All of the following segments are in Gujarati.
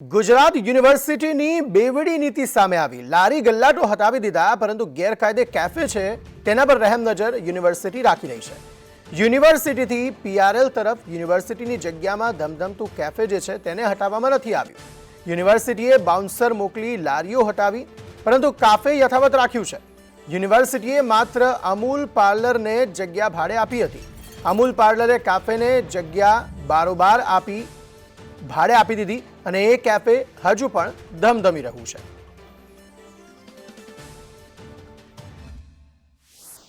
ગુજરાત યુનિવર્સિટીની બેવડી નીતિ સામે આવી. લારી ગલ્લાટો હટાવી દીધા, પરંતુ ગેરકાયદે કેફે છે, તેના પર રહેમ નજર યુનિવર્સિટી રાખી રહી છે. યુનિવર્સિટીથી પીઆરએલ તરફ યુનિવર્સિટીની જગ્યામાં ધમધમતું કેફે જે છે, તેને હટાવવામાં નથી આવ્યું. યુનિવર્સિટીએ બાઉન્સર મોકલી લારીઓ હટાવી, પરંતુ કાફે યથાવત રાખ્યું છે. યુનિવર્સિટીએ માત્ર અમૂલ પાર્લરને જગ્યા ભાડે આપી હતી. અમૂલ પાર્લરે કાફેને જગ્યા બારોબાર આપી ભાડે આપી દીધી અને એ કેફે હજુ પણ ધમધમી રહ્યું છે.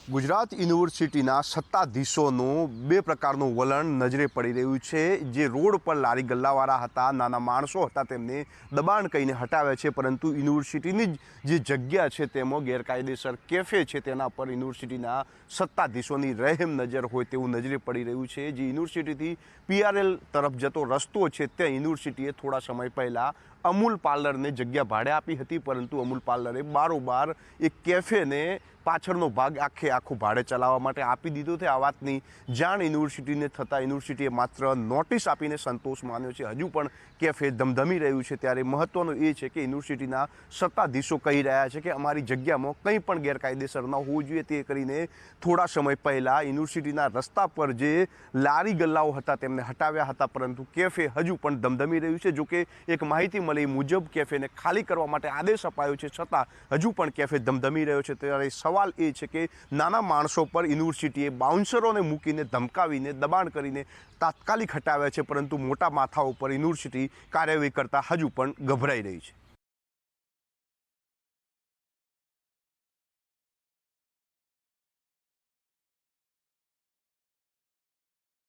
ગુજરાત યુનિવર્સિટીના સત્તાધીશોનું બે પ્રકારનું વલણ નજરે પડી રહ્યું છે. જે રોડ પર લારી ગલ્લાવાળા હતા, નાના માણસો હતા, તેમને દબાણ કહીને હટાવે છે. પરંતુ યુનિવર્સિટીની જે જગ્યા છે તેમાં ગેરકાયદેસર કેફે છે, તેના પર યુનિવર્સિટીના સત્તાધીશોની રહેમ નજર હોય તેવું નજરે પડી રહ્યું છે. જે યુનિવર્સિટીથી પીઆરએલ તરફ જતો રસ્તો છે તે યુનિવર્સિટીએ થોડા સમય પહેલાં અમૂલ પાર્લરને જગ્યા ભાડે આપી હતી. પરંતુ અમૂલ પાર્લરે બારોબાર એક કેફેને પાછળનો ભાગ આખે આખું ભાડે ચલાવવા માટે આપી દીધો છે. આ વાતની જાણ યુનિવર્સિટીને થતાં યુનિવર્સિટીએ માત્ર નોટિસ આપીને સંતોષ માન્યો છે. હજુ પણ કેફે ધમધમી રહ્યું છે. ત્યારે મહત્ત્વનું એ છે કે યુનિવર્સિટીના સત્તાધીશો કહી રહ્યા છે કે અમારી જગ્યામાં કંઈ પણ ગેરકાયદેસર ન હોવું જોઈએ. તે કરીને થોડા સમય પહેલાં યુનિવર્સિટીના રસ્તા પર જે લારી ગલ્લાઓ હતા તેમને હટાવ્યા હતા. પરંતુ કેફે હજુ પણ ધમધમી રહ્યું છે. જોકે એક માહિતી મળી મુજબ કેફેને ખાલી કરવા માટે આદેશ અપાયો છે. છતાં હજુ પણ કેફે ધમધમી રહ્યો છે. ત્યારે સવાલ એ છે કે નાના માણસો પર યુનિવર્સિટીએ બાઉન્સરોને મૂકીને ધમકાવીને, દબાણ કરીને તાત્કાલિક હટાવ્યા છે, પરંતુ મોટા માથાઓ પર યુનિવર્સિટી કાર્યવાહી કરતાં હજુ પણ ગભરાઈ રહી છે.